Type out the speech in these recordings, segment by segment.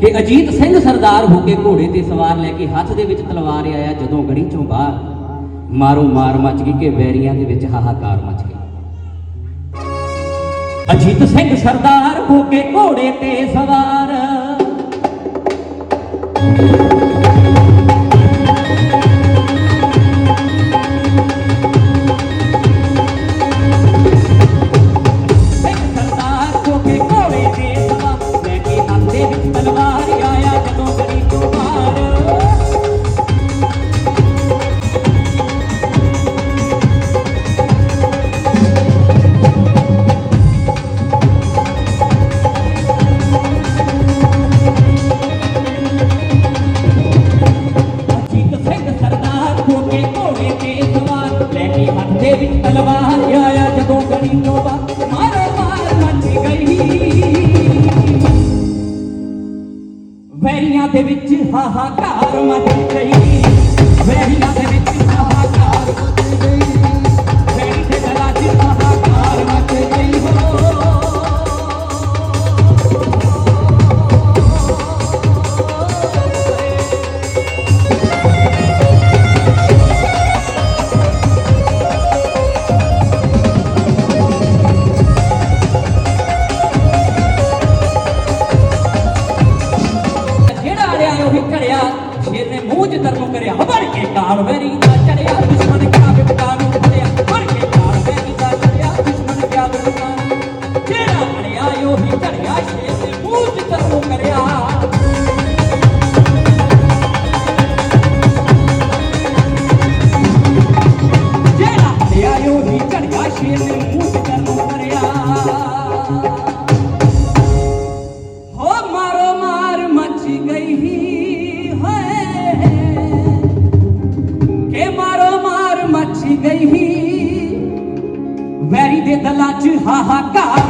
ਕਿ ਅਜੀਤ ਸਿੰਘ ਸਰਦਾਰ ਹੋ ਕੇ ਘੋੜੇ ਤੇ ਸਵਾਰ ਲੈ ਕੇ ਹੱਥ ਦੇ ਵਿੱਚ ਤਲਵਾਰ ਆਇਆ ਜਦੋਂ ਗੜੀ ਚੋਂ ਬਾਹਰ ਮਾਰੋ ਮਾਰ ਮਚ ਗਈ ਕਿ ਵੈਰੀਆਂ ਦੇ ਵਿੱਚ ਹਾਹਾਕਾਰ ਮਚ ਗਈ। ਅਜੀਤ ਸਿੰਘ ਸਰਦਾਰ ਹੋ ਕੇ ਘੋੜੇ ਤੇ ਸਵਾਰ। ਵੈਰੀਆਂ ਦੇ ਵਿੱਚ ਹਾਹਾਕਾਰ ਮਚ ਗਈ। ਵੈਰੀਆਂ ਦੇ ਵਿੱਚ मेरे मूज धर्म करे हवन के काल वेरी चढ़िया, दुश्मन क्या विपदान उठे हवन के काल वेरी चढ़िया, दुश्मन क्या विपदान जेड़ा चढ़िया यो ही चढ़िया से मूज धर्म करे जेड़ा चढ़िया यो ही चढ़िया से मूज धर्म करे ਗਈ ਵੈਰੀ ਦੇ ਦਲਾਂ 'ਚ ਹਾਹਾਕਾਰ।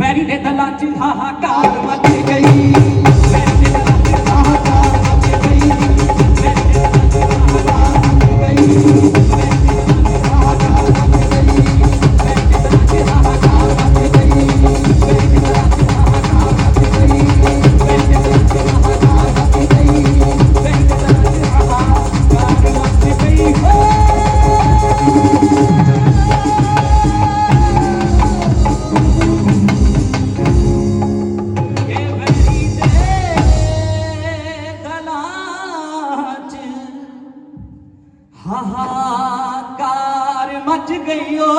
ਵੈਰੀ ਦੇ ਦਲਾਂ 'ਚ ਹਾਹਾਕਾਰ ਮਚ ਗਈ हाहाकार मच गई हो।